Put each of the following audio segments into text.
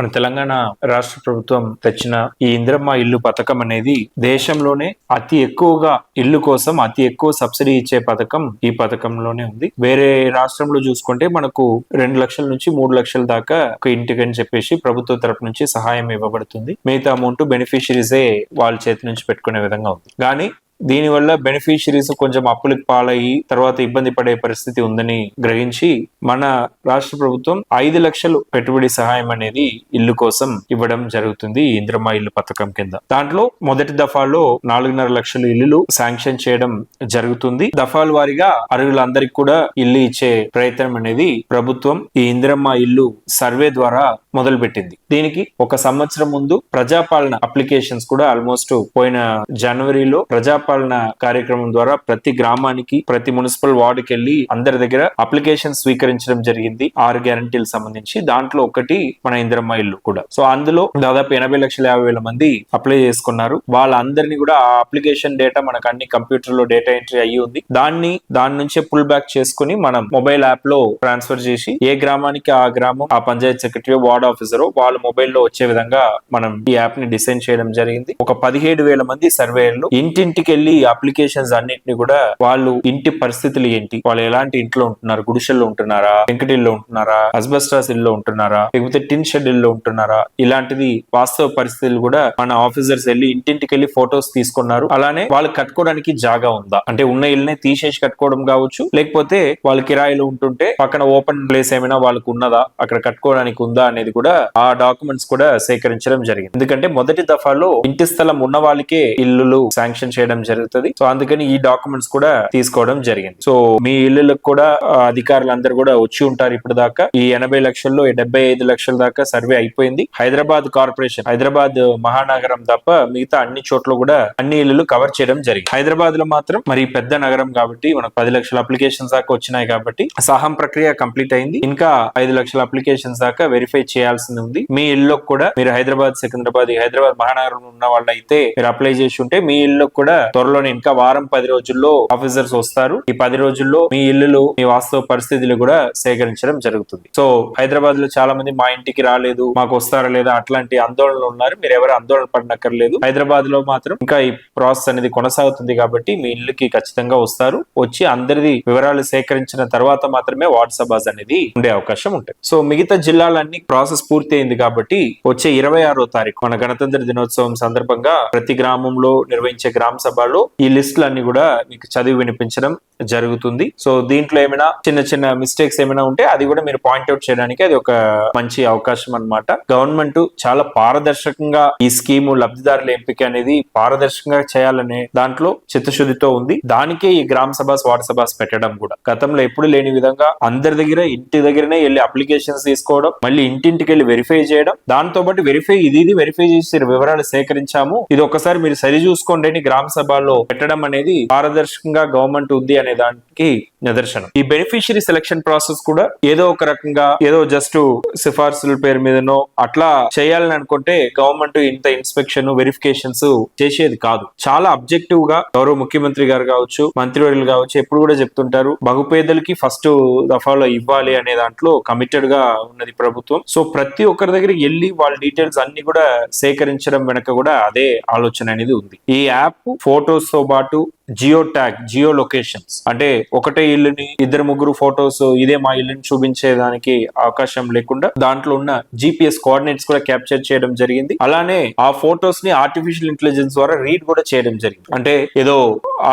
మన తెలంగాణ రాష్ట్ర ప్రభుత్వం తెచ్చిన ఈ ఇందిరమ్మ ఇల్లు పథకం అనేది దేశంలోనే అతి ఎక్కువగా ఇల్లు కోసం అతి ఎక్కువ సబ్సిడీ ఇచ్చే పథకం ఈ పథకంలోనే ఉంది. వేరే రాష్ట్రంలో చూసుకుంటే మనకు రెండు లక్షల నుంచి మూడు లక్షల దాకా ఒక ఇంటికి అని చెప్పేసి ప్రభుత్వ తరపు నుంచి సహాయం ఇవ్వబడుతుంది. మిగతా అమౌంట్ బెనిఫిషరీసే వాళ్ళ చేతి నుంచి పెట్టుకునే విధంగా ఉంది. కానీ దీనివల్ల బెనిఫిషరీస్ కొంచెం అప్పులకు పాలయ్యి తర్వాత ఇబ్బంది పడే పరిస్థితి ఉందని గ్రహించి మన రాష్ట్ర ప్రభుత్వం ఐదు లక్షలు పెట్టుబడి సహాయం అనేది ఇల్లు కోసం ఇవ్వడం జరుగుతుంది ఇంద్రమ్మ ఇల్లు పథకం కింద. దాంట్లో మొదటి దఫాలో నాలుగున్నర లక్షల ఇల్లులు శాంక్షన్ చేయడం జరుగుతుంది. దఫాల వారీగా అర్హులందరికీ కూడా ఇల్లు ఇచ్చే ప్రయత్నం అనేది ప్రభుత్వం ఈ ఇంద్రమ్మ ఇల్లు సర్వే ద్వారా మొదలు పెట్టింది దీనికి ఒక సంవత్సరం ముందు ప్రజాపాలన అప్లికేషన్స్ కూడా ఆల్మోస్ట్ పోయిన జనవరిలో ప్రజాపాలన కార్యక్రమం ద్వారా ప్రతి గ్రామానికి ప్రతి మున్సిపల్ వార్డుకి వెళ్ళి అందరి దగ్గర అప్లికేషన్ స్వీకరించడం జరిగింది. ఆరు గ్యారంటీలకు సంబంధించి. దాంట్లో ఒకటి మన ఇందిరమ్మ ఇల్లు కూడా. సో అందులో దాదాపు ఎనభై లక్షల యాభై వేల మంది అప్లై చేసుకున్నారు. వాళ్ళందరినీ కూడా ఆ అప్లికేషన్ డేటా మనకు అన్ని కంప్యూటర్లో డేటా ఎంట్రీ అయ్యి ఉంది. దాన్ని దాని నుంచే పుల్ బ్యాక్ చేసుకుని మనం మొబైల్ యాప్లో ట్రాన్స్ఫర్ చేసి ఏ గ్రామానికి ఆ గ్రామం ఆ పంచాయత్ సెక్రటరీ వార్డ్ ఆఫీసర్ వాళ్ళ మొబైల్లో వచ్చే విధంగా మనం ఈ యాప్ని డిజైన్ చేయడం జరిగింది. ఒక పదిహేడు వేల మంది సర్వేయర్లు ఇంటింటికి వెళ్ళి అప్లికేషన్స్ అన్నిటిని కూడా వాళ్ళు ఇంటి పరిస్థితులు ఏంటి? వాళ్ళు ఎలాంటి ఇంట్లో ఉంటున్నారు? గుడిసెల్లో ఉంటున్నారా? వెంకటిల్లో ఉంటున్నారా? అస్బెస్టాస్ ఇల్లు ఉంటున్నారా? లేకపోతే టిన్ షెడ్ ఇల్లు ఉంటున్నారా? ఇలాంటిది వాస్తవ పరిస్థితులు కూడా మన ఆఫీసర్స్ వెళ్ళి ఇంటింటికి వెళ్ళి ఫొటోస్ తీసుకున్నారు. అలానే వాళ్ళు కట్టుకోవడానికి జాగా ఉందా? అంటే ఉన్న ఇల్లునే తీసేసి కట్టుకోవడం కావచ్చు. లేకపోతే వాళ్ళు కిరాయిలు ఉంటుంటే పక్కన ఓపెన్ ప్లేస్ ఏమైనా వాళ్ళకు ఉన్నదా? అక్కడ కట్టుకోవడానికి ఉందా అనేది కూడా ఆ డాక్యుమెంట్స్ కూడా సేకరించడం జరిగింది. ఎందుకంటే మొదటి దఫాలో ఇంటి స్థలం ఉన్న వాళ్ళకే ఇల్లులు శాంక్షన్ చేయడం జరుగుతుంది. సో అందుకని ఈ డాక్యుమెంట్స్ కూడా తీసుకోవడం జరిగింది. సో మీ ఇల్లులకు కూడా అధికారులు అధికారులందరూ కూడా వచ్చి ఉంటారు ఇప్పుడు దాకా ఈ ఎనభై లక్షల్లో డెబ్బై ఐదు లక్షల దాకా సర్వే అయిపోయింది. హైదరాబాద్ కార్పొరేషన్ హైదరాబాద్ మహానగరం తప్ప మిగతా అన్ని చోట్ల కూడా అన్ని ఇల్లులు కవర్ చేయడం జరిగింది. హైదరాబాద్లో మాత్రం మరి పెద్ద నగరం కాబట్టి మనకు పది లక్షల అప్లికేషన్స్ దాకా వచ్చినాయి కాబట్టి సహం ప్రక్రియ కంప్లీట్ అయింది. ఇంకా ఐదు లక్షల అప్లికేషన్స్ దాకా వెరిఫై చేయాల్సింది ఉంది. మీ ఇల్లు కూడా మీరు హైదరాబాద్ సికింద్రాబాద్ హైదరాబాద్ మహానగరంలో ఉన్న వాళ్ళు అయితే మీరు అప్లై చేసి ఉంటే మీ ఇల్లు కూడా త్వరలోనే ఇంకా వారం పది రోజుల్లో ఆఫీసర్స్ వస్తారు. ఈ పది రోజుల్లో మీ ఇల్లులు మీ వాస్తవ పరిస్థితులు కూడా సేకరించడం జరుగుతుంది. సో హైదరాబాద్లో చాలా మంది మా ఇంటికి రాలేదు మాకు వస్తారా లేదా అట్లాంటి ఆందోళనలు ఉన్నారు. మీరు ఎవరు ఆందోళన పడనక్కర్లేదు. హైదరాబాద్లో మాత్రం ఇంకా ఈ ప్రాసెస్ అనేది కొనసాగుతుంది కాబట్టి మీ ఇల్లుకి ఖచ్చితంగా వస్తారు. వచ్చి అందరిది వివరాలు సేకరించిన తర్వాత మాత్రమే వార్డ్ సభాస్ అనేది ఉండే అవకాశం ఉంటుంది. సో మిగతా జిల్లాలన్నీ ప్రాసెస్ పూర్తి అయింది కాబట్టి వచ్చే ఇరవై ఆరో తారీఖు మన గణతంత్ర దినోత్సవం సందర్భంగా ప్రతి గ్రామంలో నిర్వహించే గ్రామ సభ వాళ్ళు. ఈ లిస్టులన్నీ కూడా మీకు చదివి వినిపించడం జరుగుతుంది. సో దీంట్లో ఏమైనా చిన్న చిన్న మిస్టేక్స్ ఏమైనా ఉంటే అది కూడా మీరు పాయింట్అవుట్ చేయడానికి అది ఒక మంచి అవకాశం అన్నమాట. గవర్నమెంట్ చాలా పారదర్శకంగా ఈ స్కీము లబ్ధిదారుల ఎంపిక అనేది పారదర్శకంగా చేయాలనే దాంట్లో చిత్తశుద్ధితో ఉంది. దానికే ఈ గ్రామ సభాస్ వార్డు సభాస్ పెట్టడం కూడా. గతంలో ఎప్పుడు లేని విధంగా అందరి దగ్గర ఇంటి దగ్గరనే వెళ్ళి అప్లికేషన్స్ తీసుకోవడం మళ్ళీ ఇంటింటికి వెళ్ళి వెరిఫై చేయడం. దాంతో పాటు వెరిఫై ఇది ఇది వెరిఫై చేసి వివరాలు సేకరించాము. ఇది ఒకసారి మీరు సరి చూసుకోండి గ్రామ సభ సందర్భాల్లో పెట్టడం అనేది పారదర్శకంగా గవర్నమెంట్ ఉంది అనే దానికి నిదర్శనం. ఈ బెనిఫిషియరీ సెలక్షన్ ప్రాసెస్ కూడా ఏదో ఒక రకంగా ఏదో జస్ట్ సిఫార్సుల పేరు మీదనో అట్లా చేయాలని అనుకుంటే గవర్నమెంట్ ఇంత ఇన్స్పెక్షన్ వెరిఫికేషన్స్ చేసేది కాదు. చాలా అబ్జెక్టివ్గా గౌరవ ముఖ్యమంత్రి గారు కావచ్చు మంత్రివర్యులు కావచ్చు ఎప్పుడు కూడా చెప్తుంటారు బహుపేదలకి ఫస్ట్ దఫాలో ఇవ్వాలి అనే దాంట్లో కమిటెడ్గా ఉన్నది ప్రభుత్వం. సో ప్రతి ఒక్కరి దగ్గర వెళ్ళి వాళ్ళ డీటెయిల్స్ అన్ని కూడా సేకరించడం వెనక కూడా అదే ఆలోచన అనేది ఉంది. ఈ యాప్ ఫోర్ తో పాటు జియో ట్యాగ్ జియో లొకేషన్స్. అంటే ఒకటే ఇల్లుని ఇద్దరు ముగ్గురు ఫొటోస్ ఇదే మా ఇల్లుని చూపించేదానికి అవకాశం లేకుండా దాంట్లో ఉన్న జిపిఎస్ కోఆర్డినేట్స్ కూడా క్యాప్చర్ చేయడం జరిగింది. అలానే ఆ ఫొటోస్ని ఆర్టిఫిషియల్ ఇంటెలిజెన్స్ ద్వారా రీడ్ కూడా చేయడం జరిగింది. అంటే ఏదో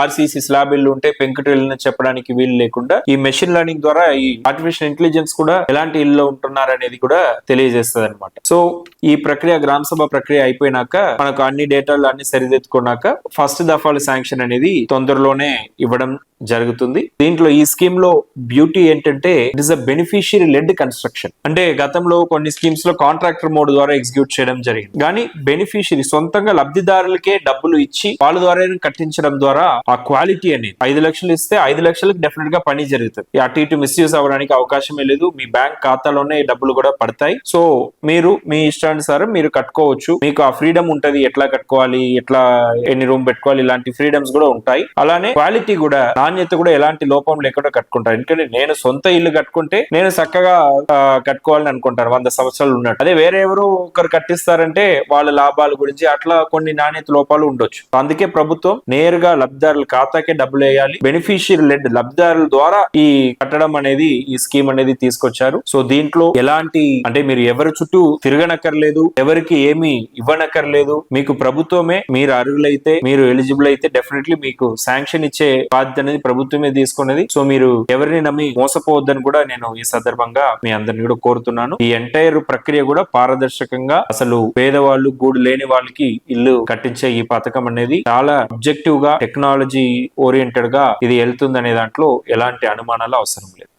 ఆర్సీసీ స్లాబ్ ఇల్లు ఉంటే పెంకుటి ఇల్లు చెప్పడానికి వీలు లేకుండా ఈ మెషిన్ లెర్నింగ్ ద్వారా ఈ ఆర్టిఫిషియల్ ఇంటెలిజెన్స్ కూడా ఎలాంటి ఇల్లు ఉంటున్నారు అనేది కూడా తెలియజేస్తుంది అనమాట సో ఈ ప్రక్రియ గ్రామ సభ ప్రక్రియ అయిపోయినాక మనకు అన్ని డేటాలు అన్ని సరిదిద్దుకున్నాక ఫస్ట్ ఆల్ శాంక్షన్ అనేది తొందరలోనే ఇవ్వడం జరుగుతుంది. దీంట్లో ఈ స్కీమ్లో బ్యూటీ ఏంటంటే it is a beneficiary led construction అంటే గతంలో కొన్ని స్కీమ్స్లో కాంట్రాక్టర్ మోడ్ ద్వారా ఎగ్జిక్యూట్ చేయడం జరిగింది. కానీ బెనిఫిషియరీ సొంతంగా లబ్ధిదారులకే డబ్బులు ఇచ్చి వాళ్ళ ద్వారా కట్టించడం ద్వారా ఆ క్వాలిటీ అనేది ఐదు లక్షలు ఇస్తే ఐదు లక్షలకు డెఫినెట్గా పని జరుగుతుంది. అటు ఇటు మిస్యూజ్ అవ్వడానికి అవకాశమే లేదు. మీ బ్యాంక్ ఖాతాలోనే డబ్బులు కూడా పడతాయి. సో మీరు మీ ఇష్టానుసారం మీరు కట్టుకోవచ్చు. మీకు ఆ ఫ్రీడమ్ ఉంటది. ఎట్లా కట్టుకోవాలి? ఎట్లా ఎన్ని రూమ్ పెట్టుకోవాలి? ఇలాంటి ఫ్రీడమ్స్ కూడా ఉంటాయి. అలానే క్వాలిటీ కూడా నాణ్యత కూడా ఎలాంటి లోపం లేకుండా కట్టుకుంటారు. ఎందుకంటే నేను సొంత ఇల్లు కట్టుకుంటే నేను చక్కగా కట్టుకోవాలని అనుకుంటాను వంద సంవత్సరాలు ఉన్నట్టు. అదే వేరే ఎవరు ఒకరు కట్టిస్తారంటే వాళ్ళ లాభాల గురించి అట్లా కొన్ని నాణ్యత లోపాలు ఉండొచ్చు. అందుకే ప్రభుత్వం నేరుగా లబ్ధిదారుల ఖాతాకే డబ్బులు వేయాలి. బెనిఫిషియరీ లెడ్ లబ్ధిదారుల ద్వారా ఈ కట్టడం అనేది ఈ స్కీమ్ అనేది తీసుకొచ్చారు. సో దీంట్లో ఎలాంటి అంటే మీరు ఎవరి చుట్టూ తిరగనక్కర్లేదు ఎవరికి ఏమి ఇవ్వనక్కర్లేదు మీకు ప్రభుత్వమే మీరు అర్హులైతే మీరు ఎలిజిబుల్ అయితే డెఫినెట్లీ మీకు శాంక్షన్ ఇచ్చే బాధ్యత అనేది ప్రభుత్వమే తీసుకున్నది. సో మీరు ఎవరిని నమ్మి మోసపోవద్దని కూడా నేను ఈ సందర్భంగా మీ అందరిని కూడా కోరుతున్నాను. ఈ ఎంటైర్ ప్రక్రియ కూడా పారదర్శకంగా అసలు పేదవాళ్ళు గూడు లేని వాళ్ళకి ఇల్లు కట్టించే ఈ పథకం అనేది చాలా అబ్జెక్టివ్గా టెక్నాలజీ ఓరియంటెడ్గా ఇది వెళ్తుంది అనే దాంట్లో ఎలాంటి అనుమానాలు అవసరం లేదు.